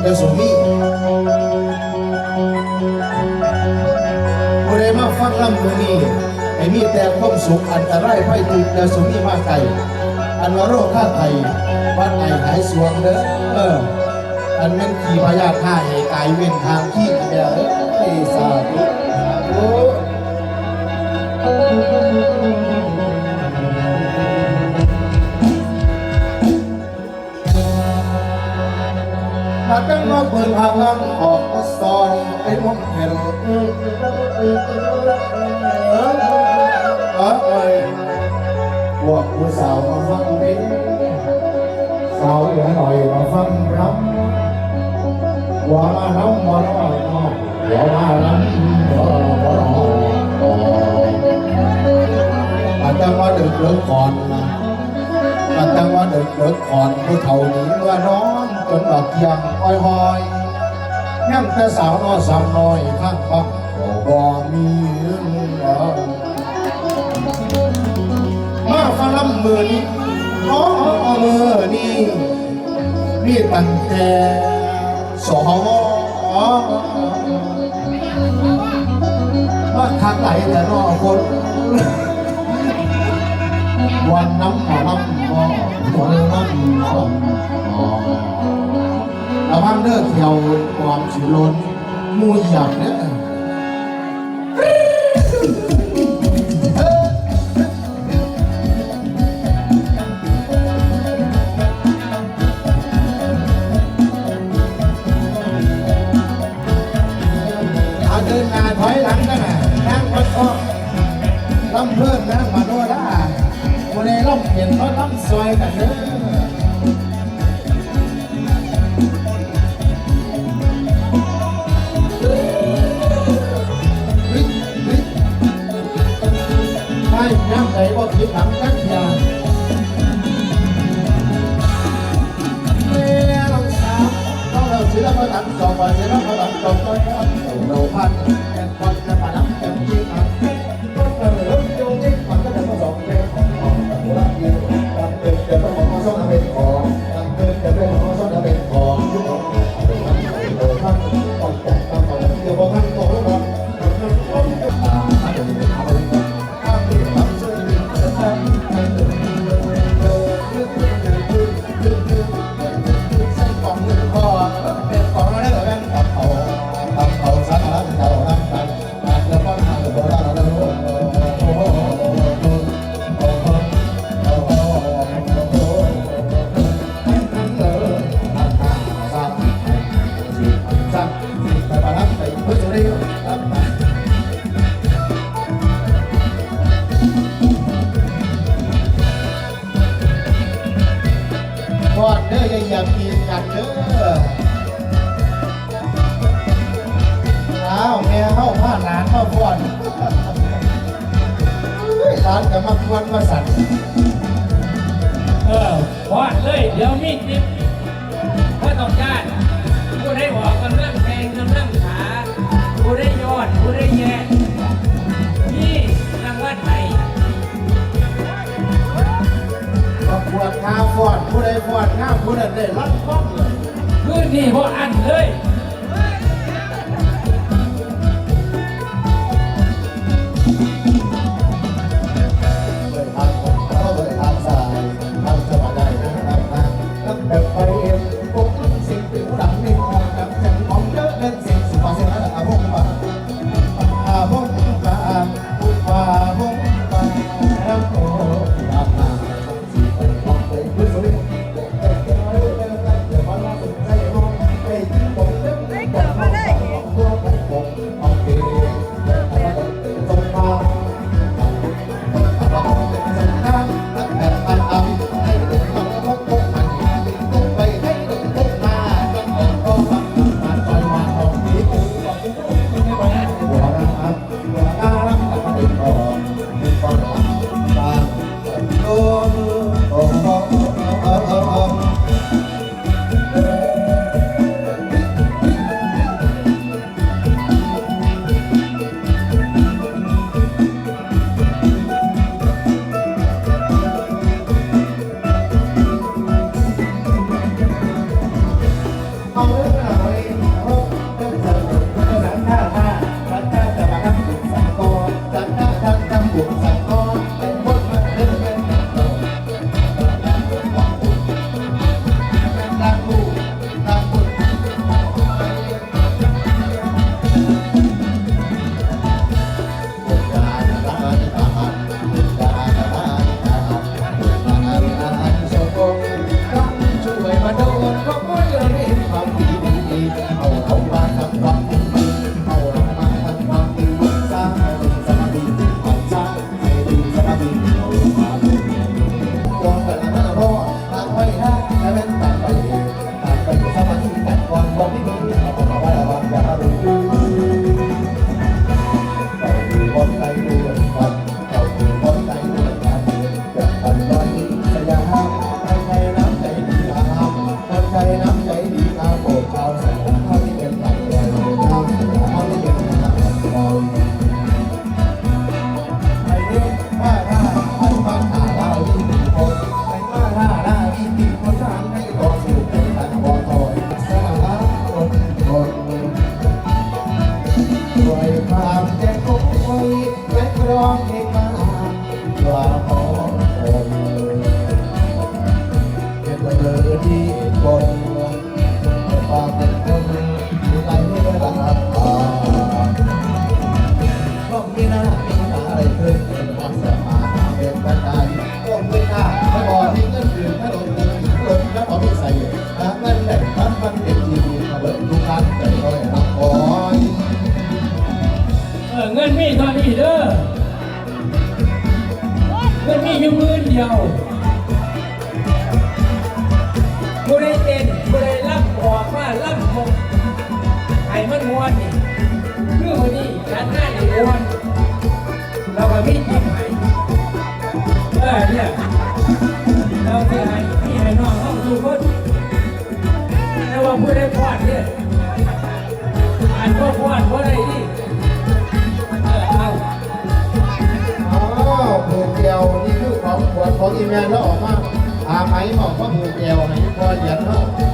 เดี๋ยวสมีผู้ใดมาฟังลำมือนี้ไอ้มีแต่ความสุขอันตรายไฟตุกเดี๋ยวสมีมาไกลอันว่าโรคข้าไทยวัดไอหายสวงเด้อเออ อันแม่นขี่พยาธิฆ่าเหกายเว้นทางขี้เดียวเอ้ยสาธุ โอ้าตั้งมาเปิดทางลังออกมาซอยไอ้มองเห็นเออเออเออเออพวกผู้สาวมาฟังเพลงสาวเหลือหน่อยมาฟังรำหัวมาน้ำหัวน้อยน้อยหัวมาน้ำหัวหัวน้อยมาตั้งมาดึกเลิกก่อน มามันตั้งว่าเด็กเด็กอ่อนผู้เฒ่านี้เมื่อนอนจนดอกเทียงอ้อยหอยยังแต่สาวน้อยสาวน้อยข้างบักบ่มีเงินมาฟังลำมือนี้น้องมือนี้นี่ตั้งแต่สองว่าทักไหลแต่นอคน วันน้ำหอน้ำหอวันน้ำหอหอระวังเด้อเที่ยวความสิล้นมูหยับเนี่ยเดินหน้าถอยหลังกันนะนั่งพัดอ้อลำเพิ่มนะมาโนรา วันนี้ลำเห็นเขาลำซอยกันเด้อไม่ย้ำใจว่าผิดหลังกันอย่างเมื่อเราสาวต้องเราศิลปะตัดจอบศิลปะตัดจอบก็เราพันกันก่อน ก่อนเด้ออย่าเหยียบตีนกันเด้ออ้าวแม่เข้าผ้าหลานมาฟ้อนเฮ้ยหลานก็มาควนมาสั่นเออพอดเลย เดี๋ยวมีจิบเพื่อต้องการผู้ได้บอกกำลังแทง คนนั้นได้รับฟังเลย คืนนี้พออันเลย ร้ ยู่หมื่นเดียวผู้ใดเต้นผู้ใดรับออกมารับมงให้มันมวนนี่คือวันนี้ฉันหน้าอยู่นเราก็มีจิ้มให้เออเนี่ยเราจะให้พี่ให้น้องเขาสู่คนแต่ว่าผู้ใดพอดเนี่ย งานแล้วออกมาอาไหมบอกว่าผูกเอวไหมพอเหยียดเนาะ